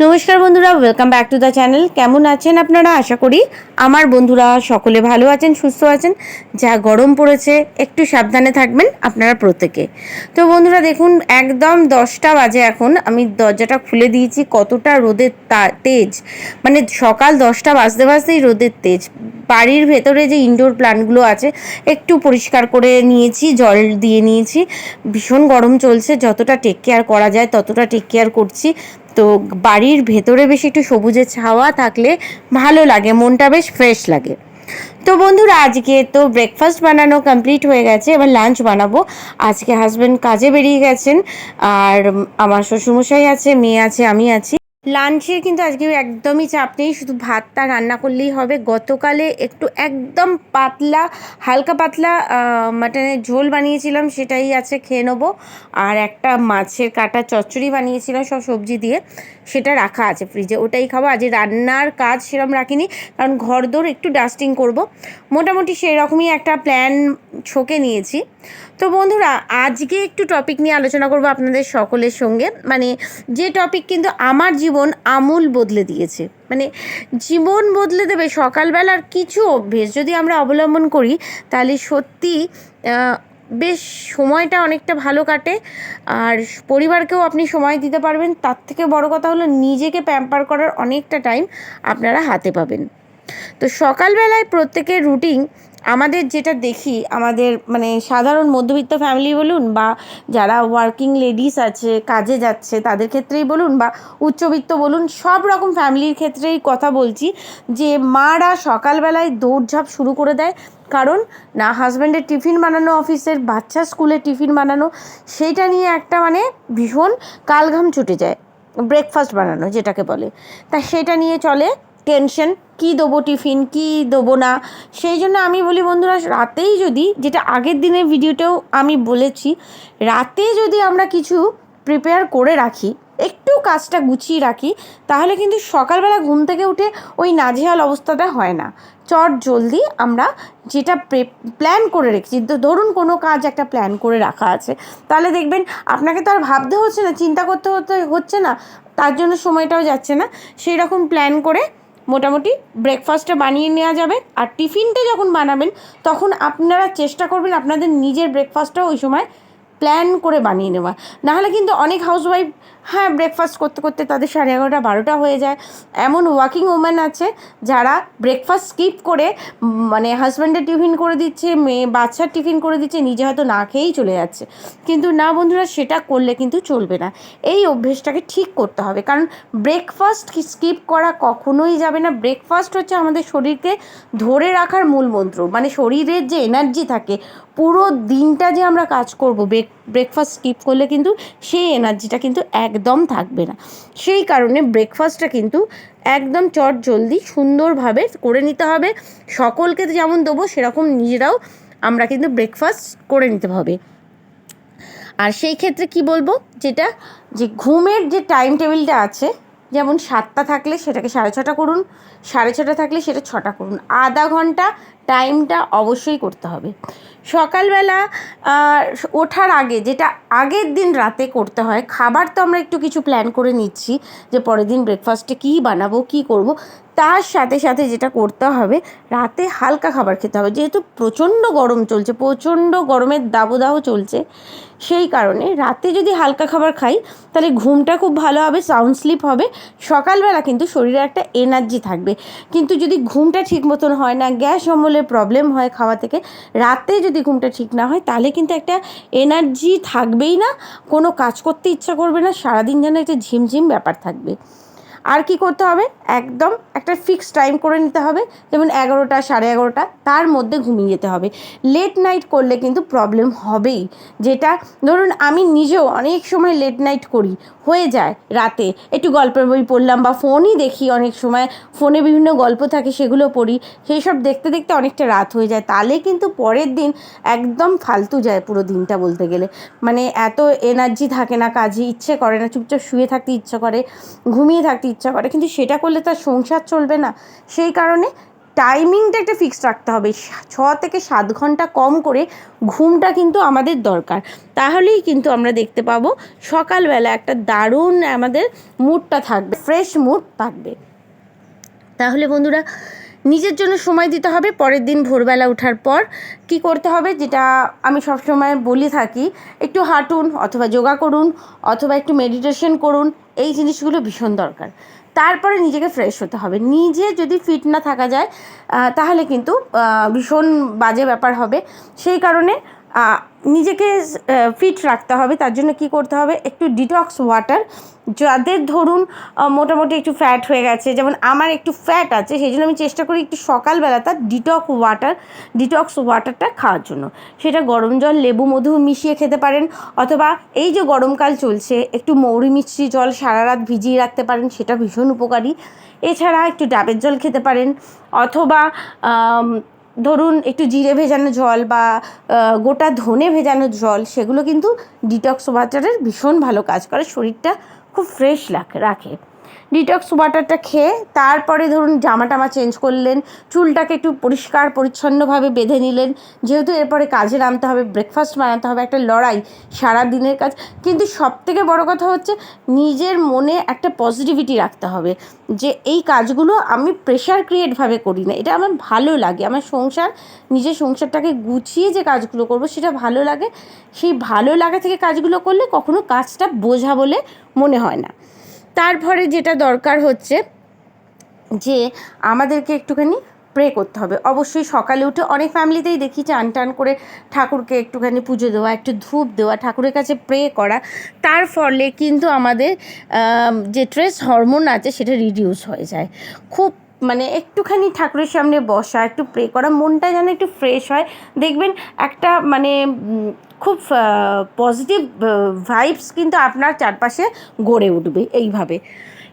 নমস্কার বন্ধুরা welcome back to the channel কেমন আছেন আপনারা? আশা করি আমার বন্ধুরা সকলে ভালো আছেন, সুস্থ আছেন। যা গরম পড়েছে, একটু সাবধানে থাকবেন আপনারা প্রত্যেকে। তো বন্ধুরা দেখুন, একদম দশটা বাজে এখন। আমি দরজাটা খুলে দিয়েছি, কতটা রোদের তেজ। মানে সকাল দশটা বাজতে বাজতেই রোদের তেজ। বাড়ির ভেতরে যে ইনডোর প্ল্যান্টগুলো আছে, একটু পরিষ্কার করে নিয়েছি, জল দিয়ে নিয়েছি। ভীষণ গরম চলছে, যতটা টেক কেয়ার করা যায়, ততটা টেক কেয়ার করছি। তো বাড়ির ভেতরে বেশ একটু সবুজের ছাওয়া থাকলে ভালো লাগে, মনটা বেশ ফ্রেশ লাগে। তো বন্ধুরা, আজকে তো ব্রেকফাস্ট বানানো কমপ্লিট হয়ে গেছে, এবার লাঞ্চ বানাবো। আজকে হাজব্যান্ড কাজে বেরিয়ে গেছেন, আর আমার শ্বশুরমশাই আছে, মেয়ে আছে, আমি আছি। লাঞ্চে কিন্তু আজকে একদমই চাপ নেই, শুধু ভাতটা রান্না করলেই হবে। গতকালে একটু একদম পাতলা, হালকা পাতলা মাটনের ঝোল বানিয়েছিলাম, সেটাই আছে, খেয়ে নেব। আর একটা মাছের কাটা চচ্চড়ি বানিয়েছিলাম, সব সবজি দিয়ে, সেটা রাখা আছে ফ্রিজে ওটাই খাব। আজ রান্নার কাজ সেরকম রাখিনি, কারণ ঘরদোর একটু ডাস্টিং করব। মোটামুটি সেরকমই একটা প্ল্যান ছকে নিয়েছি। তো বন্ধুরা, আজকে একটু টপিক নিয়ে আলোচনা করব আপনাদের সকলের সঙ্গে। মানে যে টপিক কিন্তু আমার জীবন আমূল বদলে দিয়েছে। মানে জীবন বদলে দেবে সকালবেলার কিছু অভ্যেস যদি আমরা অবলম্বন করি, তাহলে সত্যি বেশ সময়টা অনেকটা ভালো কাটে। আর পরিবারকেও আপনি সময় দিতে পারবেন। তার থেকে বড় কথা হলো, নিজেকে প্যাম্পার করার অনেকটা টাইম আপনারা হাতে পাবেন। তো সকালবেলায় প্রত্যেকের রুটিন আমাদের যেটা দেখি, আমাদের মানে সাধারণ মধ্যবিত্ত ফ্যামিলি বলুন বা যারা ওয়ার্কিং লেডিস আছে, কাজে যাচ্ছে, তাদের ক্ষেত্রেই বলুন বা উচ্চবিত্ত বলুন, সব রকম ফ্যামিলির ক্ষেত্রেই কথা বলছি যে মারা সকালবেলায় দৌড়ঝাঁপ শুরু করে দেয়। কারণ না হাজব্যান্ডের টিফিন বানানো অফিসের বাচ্চা স্কুলে টিফিন বানানো, সেইটা নিয়ে একটা মানে ভীষণ কালঘাম ছুটে যায়। ব্রেকফাস্ট বানানো যেটাকে বলে। তা সেটা নিয়ে চলে টেনশন, কী দেবো টিফিন, কী দেবো না? সেই জন্য আমি বলি, বন্ধুরা, রাতেই যদি, যেটা আগের দিনের ভিডিওতেও আমি বলেছি, রাতে যদি আমরা কিছু প্রিপেয়ার করে রাখি, একটু কাজটা গুছিয়ে রাখি, তাহলে কিন্তু সকালবেলা ঘুম থেকে উঠে ওই নাজেহাল অবস্থাটা হয় না। চট জলদি আমরা যেটা প্ল্যান করে রেখেছি ধরুন কোনো কাজ একটা প্ল্যান করে রাখা আছে, তাহলে দেখবেন আপনাকে তো আর ভাবতে হচ্ছে না, চিন্তা করতে হতে হচ্ছে না, তার জন্য সময়টাও যাচ্ছে না। সেই রকম প্ল্যান করে মোটামুটি ব্রেকফাস্টটা বানিয়ে নেওয়া যাবে। আর টিফিনটা যখন বানাবেন, তখন আপনারা চেষ্টা করবেন আপনাদের নিজের ব্রেকফাস্টটাও ওই সময় প্ল্যান করে বানিয়ে নেওয়া। নাহলে কিন্তু অনেক হাউসওয়াইফ হ্যাঁ ব্রেকফাস্ট করতে করতে তাদের সাড়ে এগারোটা, বারোটা হয়ে যায়। এমন ওয়ার্কিং ওম্যান আছে যারা ব্রেকফাস্ট স্কিপ করে মানে হাজব্যান্ডের টিফিন করে দিচ্ছে, মেয়ে, বাচ্চার টিফিন করে দিচ্ছে, নিজে হয়তো না খেয়েই চলে যাচ্ছে। কিন্তু না বন্ধুরা, সেটা করলে কিন্তু চলবে না। এই অভ্যেসটাকে ঠিক করতে হবে। কারণ ব্রেকফাস্ট স্কিপ করা কখনোই যাবে না। ব্রেকফাস্ট হচ্ছে আমাদের শরীরকে ধরে রাখার মূল মন্ত্র। মানে শরীরের যে এনার্জি থাকে পুরো দিনটা যে আমরা কাজ করব ব্রেক ব্রেকফাস্ট স্কিপ করলে কিন্তু সেই এনার্জিটা কিন্তু একদম থাকবে না। সেই কারণে ব্রেকফাস্টটা কিন্তু একদম চট জলদি সুন্দরভাবে করে নিতে হবে। সকলকে যেমন দেবো, সেরকম নিজেরাও আমরা কিন্তু ব্রেকফাস্ট করে নিতে হবে। আর সেই ক্ষেত্রে কি বলব, যেটা যে ঘুমের যে টাইম টেবিলটা আছে যেমন সাতটা থাকলে সেটাকে সাড়ে ছটা করুন, সাড়ে ছটা থাকলে সেটা ছটা করুন। আধা ঘণ্টা টাইমটা অবশ্যই করতে হবে। সকালবেলা ওঠার আগে যেটা আগের দিন রাতে করতে হয়, খাবার তো আমরা একটু কিছু প্ল্যান করে নিচ্ছি যে পরের দিন ব্রেকফাস্টে কী বানাবো, কী করব তার সাথে সাথে যেটা করতে হবে, রাতে হালকা খাবার খেতে হবে। যেহেতু প্রচণ্ড গরম চলছে, প্রচণ্ড গরমের দাবদাহ চলছে, সেই কারণে রাতে যদি হালকা খাবার খাই, তাহলে ঘুমটা খুব ভালো হবে সাউন্ড স্লিপ হবে। সকালবেলা কিন্তু শরীরে একটা এনার্জি থাকবে। কিন্তু যদি ঘুমটা ঠিক মতন হয় না, গ্যাস অম্বলের প্রবলেম হয় খাওয়া থেকে, রাতে যদি ঘুমটা ঠিক না হয়, তাহলে কিন্তু একটা এনার্জি থাকবেই না, কোনো কাজ করতে ইচ্ছা করবে না, সারাদিন যেন একটা ঝিমঝিম ব্যাপার থাকবে। আর কি করতে হবে? একদম একটা ফিক্সড টাইম করে নিতে হবে। যেমন এগারোটা, সাড়ে এগারোটা, তার মধ্যে ঘুমিয়ে যেতে হবে। লেট নাইট করলে কিন্তু প্রবলেম হবেই। যেটা ধরুন আমি নিজেও অনেক সময় লেট নাইট করি, হয়ে যায় রাতে। একটু গল্পের বই পড়লাম বা ফোনই দেখি অনেক সময়। ফোনে বিভিন্ন গল্প থাকে, সেগুলো পড়ি। সেই সব দেখতে দেখতে অনেকটা রাত হয়ে যায়। তাহলে কিন্তু পরের দিন একদম ফালতু যায় পুরো দিনটা বলতে গেলে। মানে এত এনার্জি থাকে না কাজে ইচ্ছে করে না, চুপচাপ শুয়ে থাকতে ইচ্ছে করে, ঘুমিয়ে থাকতে ইচ্ছা করে, কিন্তু সেটা করলে তার সংসার চলবে না। সেই কারণে টাইমিংটা একটা ফিক্সড রাখতে হবে। ছ থেকে সাত ঘণ্টা কম করে ঘুমটা কিন্তু আমাদের দরকার। তাহলেই কিন্তু আমরা দেখতে পাবো সকালবেলা একটা দারুণ আমাদের মুডটা থাকবে ফ্রেশ মুড থাকবে। তাহলে বন্ধুরা, নিজের জন্য সময় দিতে হবে। পরের দিন ভোরবেলা ওঠার পর কি করতে হবে? যেটা আমি সবসময় বলি থাকি, একটু হাঁটুন অথবা যোগা করুন অথবা একটু মেডিটেশন করুন। এই জিনিসগুলো ভীষণ দরকার। তারপরে নিজেকে ফ্রেশ হতে হবে। নিজে যদি ফিট না থাকা যায় তাহলে কিন্তু ভীষণ বাজে ব্যাপার হবে। সেই কারণে নিজেকে ফিট রাখতে হবে। তার জন্য কি করতে হবে? একটু ডিটক্স ওয়াটার যাদের ধরুন মোটামুটি একটু ফ্যাট হয়ে গেছে, যেমন আমার একটু ফ্যাট আছে সেই জন্য আমি চেষ্টা করি একটু সকালবেলা তার ডিটক ওয়াটার ডিটক্স ওয়াটারটা খাওয়ার জন্য। সেটা গরম জল, লেবু, মধু মিশিয়ে খেতে পারেন, অথবা এই যে গরমকাল চলছে, একটু মৌরি মিষ্টি জল সারা রাত ভিজিয়ে রাখতে পারেন, সেটা ভীষণ উপকারী। এছাড়া একটু ডাবের জল খেতে পারেন, অথবা ধরুন একটু জিরে ভেজানো জল বা গোটা ধনে ভেজানো জল, সেগুলো কিন্তু ডিটক্স ওয়াটারের ভীষণ ভালো কাজ করে, শরীরটা খুব ফ্রেশ রাখে। ডিটক্স ওয়াটারটা খেয়ে তারপরে ধরুন জামা টামা চেঞ্জ করলেন, চুলটাকে একটু পরিষ্কার পরিচ্ছন্নভাবে বেঁধে নিলেন, যেহেতু এরপরে কাজে নামতে হবে ব্রেকফাস্ট বানাতে হবে, একটা লড়াই, সারা দিনের কাজ। কিন্তু সব থেকে বড় কথা হচ্ছে নিজের মনে একটা পজিটিভিটি রাখতে হবে, যে এই কাজগুলো আমি প্রেশার ক্রিয়েটভাবে করি না। এটা আমার ভালো লাগে। আমার সংসার, নিজের সংসারটাকে গুছিয়ে যে কাজগুলো করব সেটা ভালো লাগে। সেই ভালো লাগা থেকে কাজগুলো করলে কখনো কাজটা বোঝা বলে মনে হয় না। তারপরে যেটা দরকার হচ্ছে যে আমাদেরকে একটুখানি প্রে করতে হবে। অবশ্যই সকালে উঠে অনেক ফ্যামিলিতেই দেখি চান টান করে ঠাকুরকে একটুখানি পুজো দেওয়া, একটু ধূপ দেওয়া, ঠাকুরের কাছে প্রে করা। তার ফলে কিন্তু আমাদের যে ট্রেস হরমোন আছে সেটা রিডিউস হয়ে যায়। খুব মানে একটুখানি ঠাকুরের সামনে বসা, একটু প্রে করা, মনটা যেন একটু ফ্রেশ হয়। দেখবেন একটা মানে খুব পজিটিভ ভাইবস কিন্তু আপনার চারপাশে গড়ে উঠবে এইভাবে।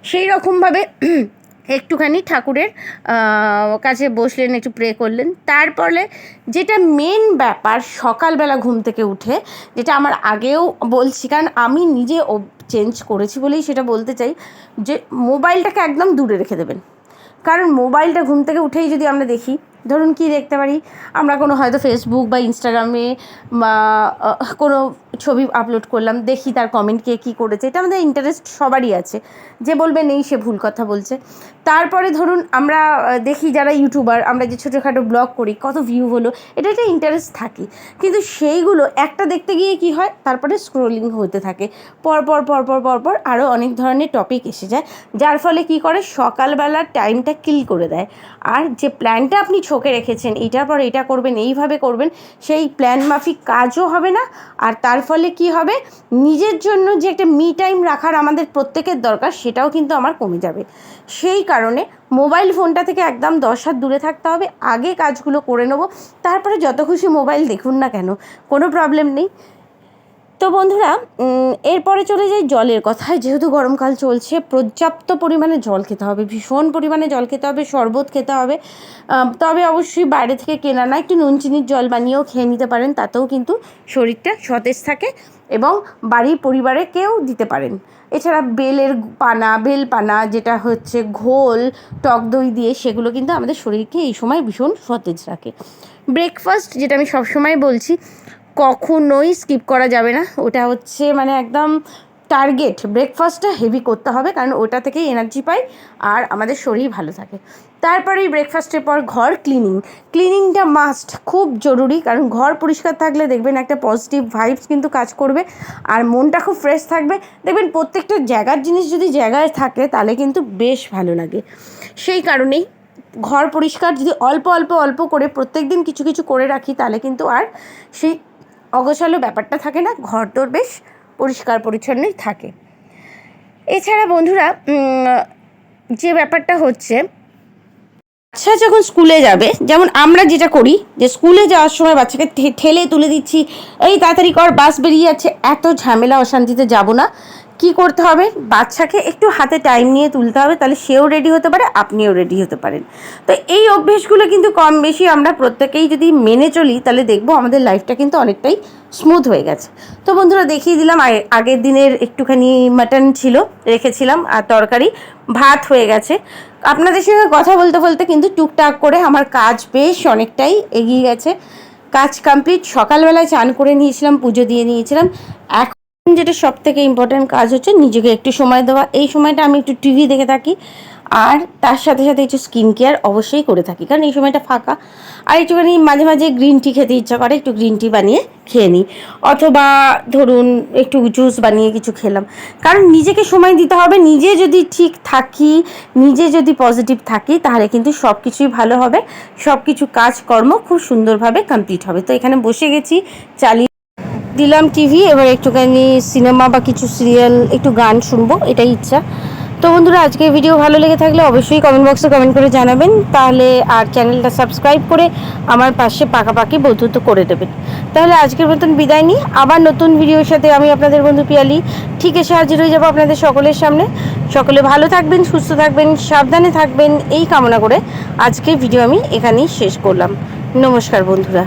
সেই রকমভাবে একটুখানি ঠাকুরের কাছে বসলেন, একটু প্রে করলেন। তারপরে যেটা মেন ব্যাপার সকালবেলা ঘুম থেকে উঠে, যেটা আমার আগেও বলছি, কারণ আমি নিজে চেঞ্জ করেছি বলেই সেটা বলতে চাই, যে মোবাইলটাকে একদম দূরে রেখে দেবেন। কারণ মোবাইলটা ঘুম থেকে উঠেই যদি আমরা দেখি ধরুন কি দেখতে পারি? আমরা কোনো হয়তো ফেসবুক বা ইনস্টাগ্রামে বা কোনো ছবি আপলোড করলাম, দেখি তার কমেন্ট কে কী করেছে। এটা আমাদের ইন্টারেস্ট সবারই আছে। যে বলবে, নেই, সে ভুল কথা বলছে। তারপরে ধরুন, আমরা দেখি যারা ইউটিউবার আমরা যে ছোটোখাটো ব্লগ করি, কত ভিউ হলো, এটা একটা ইন্টারেস্ট থাকে। কিন্তু সেইগুলো, একটা দেখতে গিয়ে কি হয়? তারপরে স্ক্রোলিং হতে থাকে। পরপর পর পর পর পর পর আরও অনেক ধরনের টপিক এসে যায়, যার ফলে কি করে? সকালবেলার টাইমটা কিল করে দেয়। আর যে প্ল্যানটা আপনি ছকে রেখেছেন এটার পর এটা করবেন, এইভাবে করবেন, সেই প্ল্যান মাফিক কাজও হবে না, আর তার ফলে কি হবে? নিজের জন্য যে একটা মি টাইম রাখার আমাদের প্রত্যেকের দরকার, সেটাও কিন্তু আমার কমে যাবে। সেই কারণে মোবাইল ফোনটা থেকে একদম দশ হাত দূরে থাকতে হবে, আগে কাজগুলো করে নেব, তারপরে যত খুশি মোবাইল দেখুন না কেন, কোনো প্রবলেম নেই। তো বন্ধুরা এরপরে চলে যাই জলের কথায়। যেহেতু গরমকাল চলছে, পর্যাপ্ত পরিমাণে জল খেতে হবে, ভীষণ পরিমাণে জল খেতে হবে, শরবত খেতে হবে। তবে অবশ্যই বাইরে থেকে কেনা না, একটু নুন চিনির জল বানিয়েও খেয়ে নিতে পারেন, তাতেও কিন্তু শরীরটা সতেজ থাকে এবং বাড়ির পরিবারে কেউ দিতে পারেন। এছাড়া বেলের পানা, বেল পানা, যেটা হচ্ছে ঘোল, টক দই দিয়ে, সেগুলো কিন্তু আমাদের শরীরকে এই সময় ভীষণ সতেজ রাখে। ব্রেকফাস্ট, যেটা আমি সবসময় বলছি কখনোই স্কিপ করা যাবে না। ওটা হচ্ছে মানে একদম টার্গেট ব্রেকফাস্টটা হেভি করতে হবে, কারণ ওটা থেকেই এনার্জি পাই আর আমাদের শরীর ভালো থাকে। তারপরে এই ব্রেকফাস্টের পর ঘর ক্লিনিং ক্লিনিংটা মাস্ট খুব জরুরি, কারণ ঘর পরিষ্কার থাকলে দেখবেন একটা পজিটিভ ভাইবস কিন্তু কাজ করবে আর মনটা খুব ফ্রেশ থাকবে। দেখবেন প্রত্যেকটা জায়গার জিনিস যদি জায়গায় থাকে, তাহলে কিন্তু বেশ ভালো লাগে। সেই কারণেই ঘর পরিষ্কার যদি অল্প অল্প অল্প করে প্রত্যেক দিন কিছু কিছু করে রাখি, তাহলে কিন্তু আর সেই অগোছালো ব্যাপারটা থাকে না ঘর তোর বেশ পরিষ্কার পরিচ্ছন্নই থাকে। এছাড়া বন্ধুরা যে ব্যাপারটা হচ্ছে, বাচ্চা যখন স্কুলে যাবে, যেমন আমরা যেটা করি, যে স্কুলে যাওয়ার সময় বাচ্চাকে ঠেলে তুলে দিচ্ছি, এই তাড়াতাড়ি কর, বাস বেরিয়ে যাচ্ছে। এত ঝামেলা, অশান্তিতে যাব না। কি করতে হবে? বাচ্চাকে একটু হাতে টাইম নিয়ে তুলতে হবে, তাহলে সেও রেডি হতে পারে, আপনিও রেডি হতে পারেন। তো এই অভ্যেসগুলো কিন্তু কম বেশি আমরা প্রত্যেকেই যদি মেনে চলি, তাহলে দেখব আমাদের লাইফটা কিন্তু অনেকটাই স্মুথ হয়ে গেছে। তো বন্ধুরা, দেখিয়ে দিলাম, আগে- আগের দিনের একটুখানি মাটন ছিল, রেখেছিলাম, আর তরকারি, ভাত হয়ে গেছে। আপনাদের সঙ্গে কথা বলতে বলতে কিন্তু টুকটাক করে আমার কাজ বেশ অনেকটাই এগিয়ে গেছে। কাজ কমপ্লিট সকালবেলায় চান করে নিয়েছিলাম, পুজো দিয়ে নিয়েছিলাম। এখন যেটা সব থেকে ইম্পর্ট্যান্ট কাজ হচ্ছে নিজেকে একটু সময় দেওয়া। এই সময়টা আমি একটু টিভি দেখে থাকি। আর তার সাথে সাথে একটু স্কিন কেয়ার অবশ্যই করে থাকি। কারণ এই সময়টা ফাঁকা। আর একটুখানি মাঝে মাঝে গ্রিন টি খেতে ইচ্ছা করে, একটু গ্রিন টি বানিয়ে খেয়ে নিই। অথবা ধরুন একটু জুস বানিয়ে কিছু খেলাম। কারণ নিজেকে সময় দিতে হবে। নিজে যদি ঠিক থাকি, নিজে যদি পজিটিভ থাকি, তাহলে কিন্তু সব কিছুই ভালো হবে। সব কিছু কাজকর্ম খুব সুন্দরভাবে কমপ্লিট হবে। তো এখানে বসে গেছি, চালিয়ে দিলাম টিভি এবার একটুখানি সিনেমা বা কিছু সিরিয়াল একটু গান শুনব, এটাই ইচ্ছা। তো বন্ধুরা আজকে ভিডিও ভালো লেগে থাকলে অবশ্যই কমেন্ট বক্সে কমেন্ট করে জানাবেন। তাহলে আর চ্যানেলটা সাবস্ক্রাইব করে আমার পাশে পাকাপাকি বন্ধুত্ব করে দেবেন। তাহলে আজকের মতন বিদায় নিই। আবার নতুন ভিডিওর সাথে আমি আপনাদের বন্ধু পিয়ালি ঠিক এসে হাজির হয়ে যাব আপনাদের সকলের সামনে। সকলে ভালো থাকবেন, সুস্থ থাকবেন, সাবধানে থাকবেন, এই কামনা করে আজকে ভিডিও আমি এখানেই শেষ করলাম। নমস্কার বন্ধুরা।